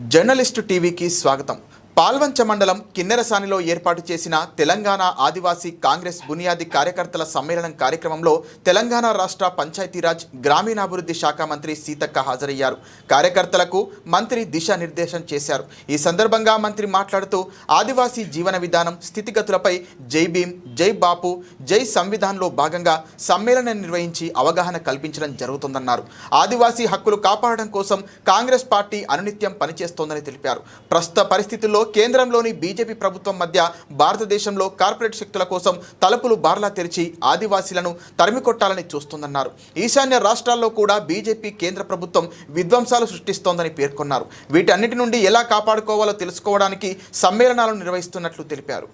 Journalist టీవీకి స్వాగతం. పాల్వంచ మండలం కిన్నెరసానిలో ఏర్పాటు చేసిన తెలంగాణ ఆదివాసీ కాంగ్రెస్ బునియాది కార్యకర్తల సమ్మేళనం కార్యక్రమంలో తెలంగాణ రాష్ట్ర పంచాయతీరాజ్ గ్రామీణాభివృద్ధి శాఖ మంత్రి సీతక్క హాజరయ్యారు. కార్యకర్తలకు మంత్రి దిశానిర్దేశం చేశారు. ఈ సందర్భంగా మంత్రి మాట్లాడుతూ ఆదివాసీ జీవన విధానం స్థితిగతులపై జై భీమ్ జై బాపు జై సంవిధాన్లో భాగంగా సమ్మేళనం నిర్వహించి అవగాహన కల్పించడం జరుగుతుందన్నారు. ఆదివాసీ హక్కులు కాపాడడం కోసం కాంగ్రెస్ పార్టీ అనునిత్యం పనిచేస్తోందని తెలిపారు. ప్రస్తుత పరిస్థితుల్లో కేంద్రంలోని బీజేపీ ప్రభుత్వం మధ్య భారతదేశంలో కార్పొరేట్ శక్తుల కోసం తలుపులు బార్లా తెరిచి ఆదివాసీలను తరిమికొట్టాలని చూస్తోందన్నారు. ఈశాన్య రాష్ట్రాల్లో కూడా బీజేపీ కేంద్ర ప్రభుత్వం విధ్వంసాలు సృష్టిస్తోందని పేర్కొన్నారు. వీటన్నిటి నుండి ఎలా కాపాడుకోవాలో తెలుసుకోవడానికి సమ్మేళనాలను నిర్వహిస్తున్నట్లు తెలిపారు.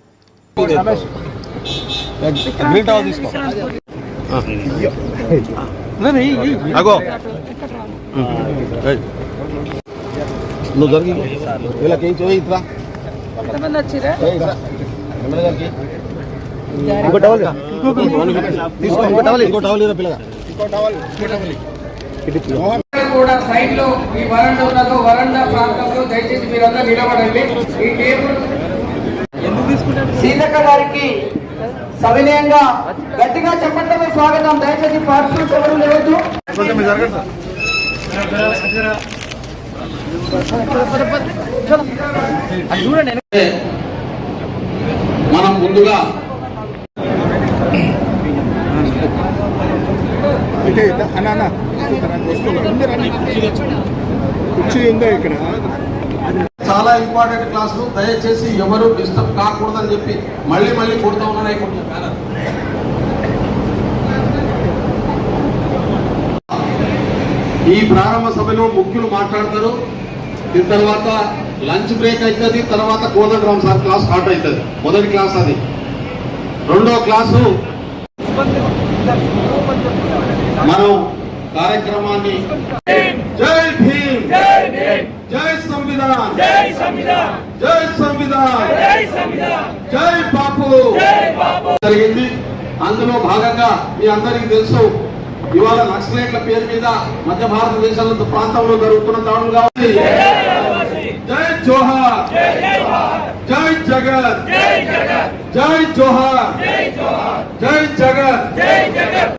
నువ్వు దొరికి వీళ్ళకి ఏం చేయి ఇట్రా. ఎంతమంది వచ్చిరా. ఇంకో టవల్. తీసుకో ఇంకో టవల్ ఇంకో టవల్ ఇరా పిల్లగా. కూడా సైడ్లో ఈ వరండా ఉన్నదో వరండా ప్రాంతంలో దయచేసి మీరంతా నిలబడండి. ఈ టేబుల్ సీతక్క గారికి సవినయంగా గట్టిగా చెప్పట్లమే స్వాగతం. దయచేసి పార్సల్స్ ఎవరు లేవద్దు. మనం ముందుగా ఇక్కడ? చాలా ఇంపార్టెంట్ క్లాసులు దయచేసి ఎవరు డిస్టర్బ్ కాకూడదని చెప్పి మళ్ళీ మళ్ళీ కొడుతూ ఉన్నాయి కొంచెం. ఈ ప్రారంభ సభలో ముఖ్యులు మాట్లాడతారు. దీని తర్వాత లంచ్ బ్రేక్ అవుతుంది తర్వాత కోదండరామ్ సార్ క్లాస్ స్టార్ట్ అవుతుంది మొదటి క్లాస్ అది. రెండో క్లాసు మనం కార్యక్రమాన్ని జై భీమ్ జై సంవిధాన్ జై సంవిధాన్ జై సంవిధాన్ జై బాపు జరిగింది. అందులో భాగంగా మీ అందరికీ తెలుసు ఇవాళ నక్సలైట్ల పేరు మీద మధ్య భారతదేశంలో ప్రాంతంలో జరుగుతున్న దాడులు కాబట్టి జగన్. జై జోహార్. జై జగన్. జై జగన్.